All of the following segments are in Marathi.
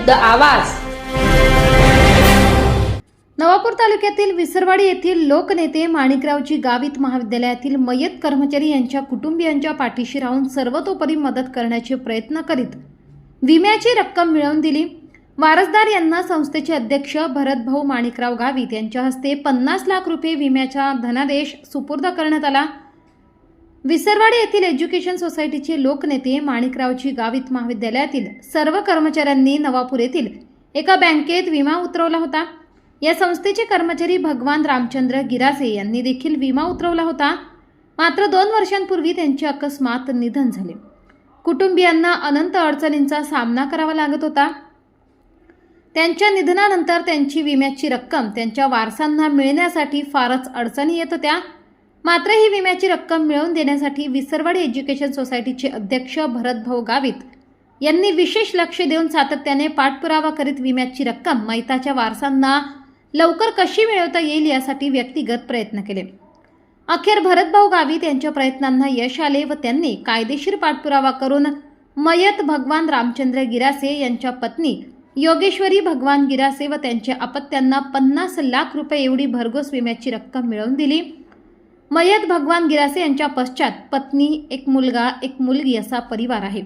विरुद्ध आवाज. नवापूर तालुक्यातील विसरवाडी येथील लोकनेते माणिकरावजी गावित महाविद्यालयातील मयत कर्मचारी यांच्या कुटुंबियांच्या पाठीशी राहून सर्वतोपरी मदत करण्याचे प्रयत्न करीत विम्याची रक्कम मिळवून दिली. वारसदार यांना संस्थेचे अध्यक्ष भरतभाऊ माणिकराव गावित यांच्या हस्ते पन्नास लाख रुपये विम्याचा धनादेश सुपूर्द करण्यात आला. विसरवाडी येथील एज्युकेशन सोसायटीचे लोकनेते माणिकरावजी गावित महाविद्यालयातील सर्व कर्मचाऱ्यांनी नवापूर येथील एका बँकेत विमा उतरवला होता. या संस्थेचे कर्मचारी भगवान रामचंद्र गिरासे यांनी देखील विमा उतरवला होता. मात्र दोन वर्षांपूर्वी त्यांचे अकस्मात निधन झाले. कुटुंबियांना अनंत अडचणींचा सामना करावा लागत होता. त्यांच्या निधनानंतर त्यांची विम्याची रक्कम त्यांच्या वारसांना मिळण्यासाठी फारच अडचणी येत होत्या. मात्र ही विम्याची रक्कम मिळवून देण्यासाठी विसरवाडी एज्युकेशन सोसायटीचे अध्यक्ष भरतभाऊ गावित यांनी विशेष लक्ष देऊन सातत्याने पाठपुरावा करीत विम्याची रक्कम मैताच्या वारसांना लवकर कशी मिळवता येईल यासाठी व्यक्तिगत प्रयत्न केले. अखेर भरतभाऊ गावित यांच्या प्रयत्नांना यश आले व त्यांनी कायदेशीर पाठपुरावा करून मयत भगवान रामचंद्र गिरासे यांच्या पत्नी योगेश्वरी भगवान गिरासे व त्यांच्या अपत्यांना पन्नास लाख रुपये एवढी भरघोस विम्याची रक्कम मिळवून दिली. मयत भगवान गिरासे यांच्या पश्चात पत्नी एक मुलगा एक मुलगी असा परिवार आहे.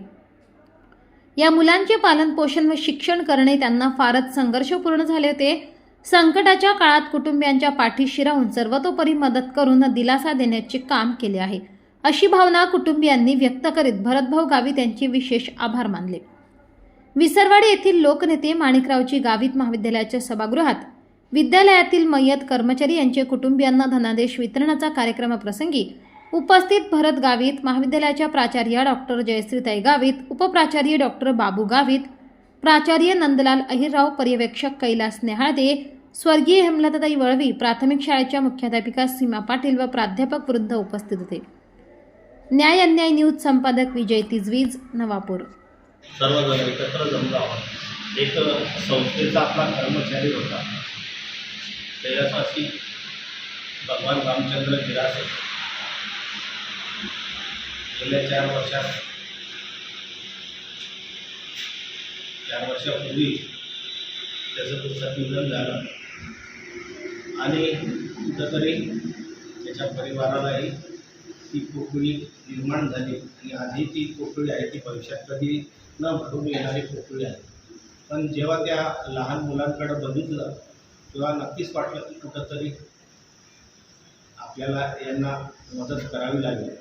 या मुलांचे पालनपोषण व शिक्षण करणे त्यांना फारच संघर्षपूर्ण झाले होते. संकटाच्या काळात कुटुंबियांच्या पाठीशी राहून सर्वतोपरी मदत करून दिलासा देण्याचे काम केले आहे. अशी भावना कुटुंबियांनी व्यक्त करीत भरतभाऊ गावित यांचे विशेष आभार मानले. विसरवाडी येथील लोकनेते माणिकरावजी गावित महाविद्यालयाच्या सभागृहात विद्यालयातील मय्यत कर्मचारी यांचे कुटुंबियांना धनादेश वितरणाचा कार्यक्रमाप्रसंगी उपस्थित भरत गावित महाविद्यालयाच्या प्राचार्य डॉक्टर जयश्रीताई गावित उपप्राचार्य डॉक्टर बाबू गावित प्राचार्य नंदलाल अहिरराव पर्यवेक्षक कैलास नेहाळदे स्वर्गीय हेमलताताई वळवी प्राथमिक शाळेच्या मुख्याध्यापिका सीमा पाटील व प्राध्यापक वृद्ध उपस्थित होते. न्याय अन्याय न्यूज संपादक विजय तिजवीज नवापूर. सर्वजण एकत्र जमलो एक संस्थेचा आपला कर्मचारी होता. कैलासवासी भगवान रामचंद्र गिरासे गेल्या चार वर्षात चार वर्षापूर्वी त्याचं पुस्तक निधन झालं. आणि कुठंतरी त्याच्या परिवारालाही ती पोकळी निर्माण झाली. आणि आधी ती पोकळी आहे ती भविष्यात कधी न भरून येणारी पोकळी आहे. पण जेव्हा त्या लहान मुलांकडं बघितलं तेव्हा नक्कीच वाटलं की कुठंतरी आपल्याला यांना मदत करावी लागेल.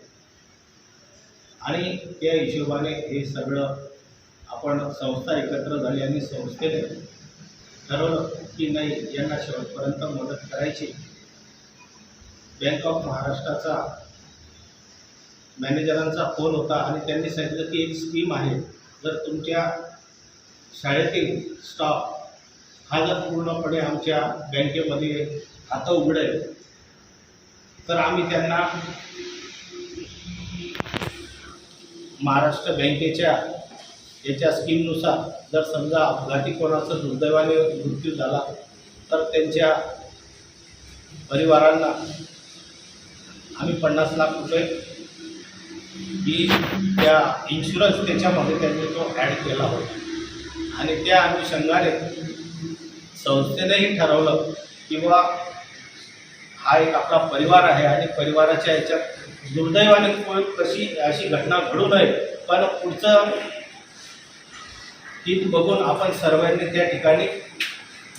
आणि त्या हिशोबाने हे सगळं आपण संस्था एकत्र झाली आणि संस्थेने ठरवलं की नाही यांना शेवटपर्यंत मदत करायची. बँक ऑफ महाराष्ट्राचा मॅनेजरांचा फोन होता आणि त्यांनी सांगितलं की एक स्कीम आहे. जर तुमच्या शाळेतील स्टाफ जर पूर्णपणे आमच्या बँकेमध्ये खातं उघडेल तर आम्ही त्यांना महाराष्ट्र बँकेच्या याच्या स्कीमनुसार जर समजा अपघाती कोणाचा दुर्दैवाने मृत्यू झाला तर त्यांच्या परिवारांना आम्ही पन्नास लाख रुपये ही त्या इन्शुरन्स त्याच्यामध्ये त्यांनी तो ॲड केला होता. आणि त्या अनुषंगाने संस्थेनेही ठरवलं किंवा हा एक आपला परिवार आहे आणि परिवाराच्या याच्यात दुर्दैवाने कोण कशी अशी घटना घडू नये. पण पुढचं हित बघून आपण सर्वांनी त्या ठिकाणी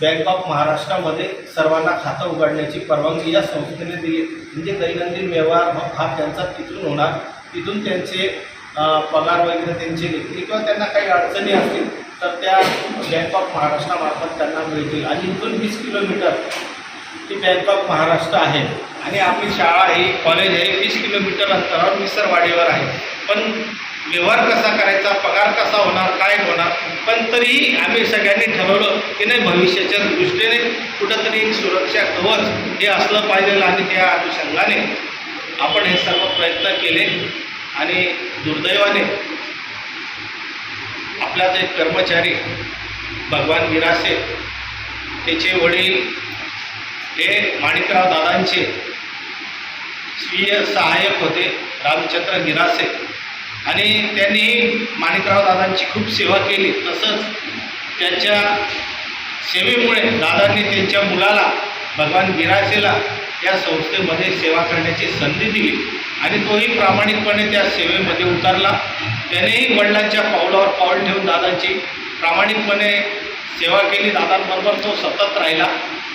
बँक ऑफ महाराष्ट्रामध्ये सर्वांना खातं उघडण्याची परवानगी या संस्थेने दिली. म्हणजे दैनंदिन व्यवहार हा त्यांचा तिथून होणार. तिथून त्यांचे पगार वगैरे त्यांचे निघतील किंवा त्यांना काही अडचणी असतील तर त्या बँक ऑफ महाराष्ट्रामार्फत त्यांना मिळतील. आणि इथून वीस किलोमीटर ती बँक ऑफ महाराष्ट्र आहे. आणि आपली शाळा ही कॉलेज हे वीस किलोमीटर अंतरावर मिसरवाडीवर आहे. पण व्यवहार कसा करायचा पगार कसा होणार काय होणार पण तरीही आम्ही सगळ्यांनी ठरवलं की नाही भविष्याच्या दृष्टीने कुठंतरी एक सुरक्षा कवच हे असलं पाहिजे आणि त्या अनुषंगाने आपण हे सर्व प्रयत्न केले आणि दुर्दैवाने आपलाच एक कर्मचारी भगवान विरासे त्याचे वडील हे माणिकराव दादांचे स्वीय सहाय्यक होते रामचंद्र गिरासे आणि त्यांनी माणिकराव दादांची खूप सेवा केली. तसंच त्याच्या सेवेमुळे दादांनी त्यांच्या मुलाला भगवान गिरासेला या संस्थेमध्ये सेवा करण्याची संधी दिली. आणि तोही प्रामाणिकपणे त्या सेवेमध्ये उतरला. त्यानेही वडिलांच्या पावलावर पाऊल ठेवून दादांची प्रामाणिकपणे सेवा केली. दादांबरोबर तो सतत राहिला.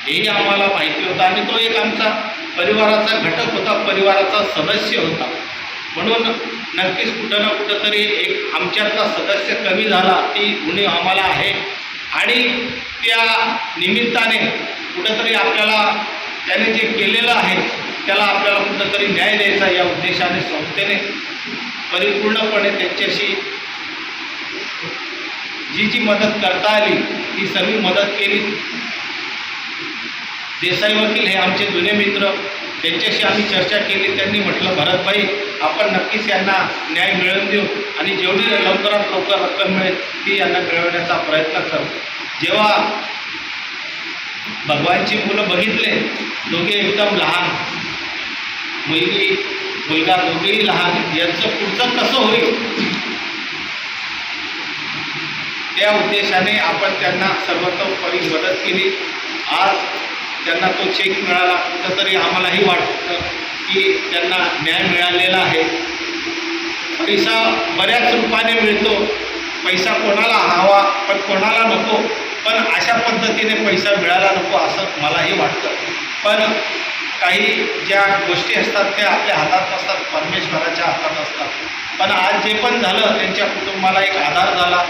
हेही आम्हाला माहिती होतं. आणि तो एक आमचा परिवाराचा घटक होता. परिवाराचा सदस्य होता. म्हणून नक्कीच कुठं ना कुठंतरी एक आमच्यातला सदस्य कमी झाला. ती उणीव आम्हाला आहे. आणि त्या निमित्ताने कुठंतरी आपल्याला त्याने जे केलेलं आहे त्याला आपल्याला कुठंतरी न्याय द्यायचा या उद्देशाने संस्थेने परिपूर्णपणे त्यांच्याशी जी जी मदत करता आली ती सगळी मदत केली. देसाई वकील हे आमचे जुने मित्र त्यांच्याशी आम्ही चर्चा केली. त्यांनी म्हटलं भरतभाई आपण नक्कीच यांना न्याय मिळवून देऊ आणि जेवढी लवकरात लवकर रक्कम मिळेल ती यांना मिळवण्याचा प्रयत्न करू. जेव्हा भगवानची मुलं बघितले दोघे एकदम लहान. मुलगी मुलगा मुलगी लहान यांचं पुढचं कसं होईल? त्या उद्देशाने आपण त्यांना सर्वतोपरी मदत केली. आज त्यांना तो चेक मिळाला. कुठंतरी आम्हालाही वाटतं की त्यांना न्याय मिळालेला आहे. पैसा बऱ्याच रूपाने मिळतो. पैसा कोणाला हवा पण कोणाला नको. पण अशा पद्धतीने पैसा मिळाला नको असं मलाही वाटतं. पण काही ज्या गोष्टी असतात त्या आपल्या हातात नसतात परमेश्वराच्या हातात असतात. पण आज जे पण झालं त्यांच्या कुटुंबाला एक आधार झाला.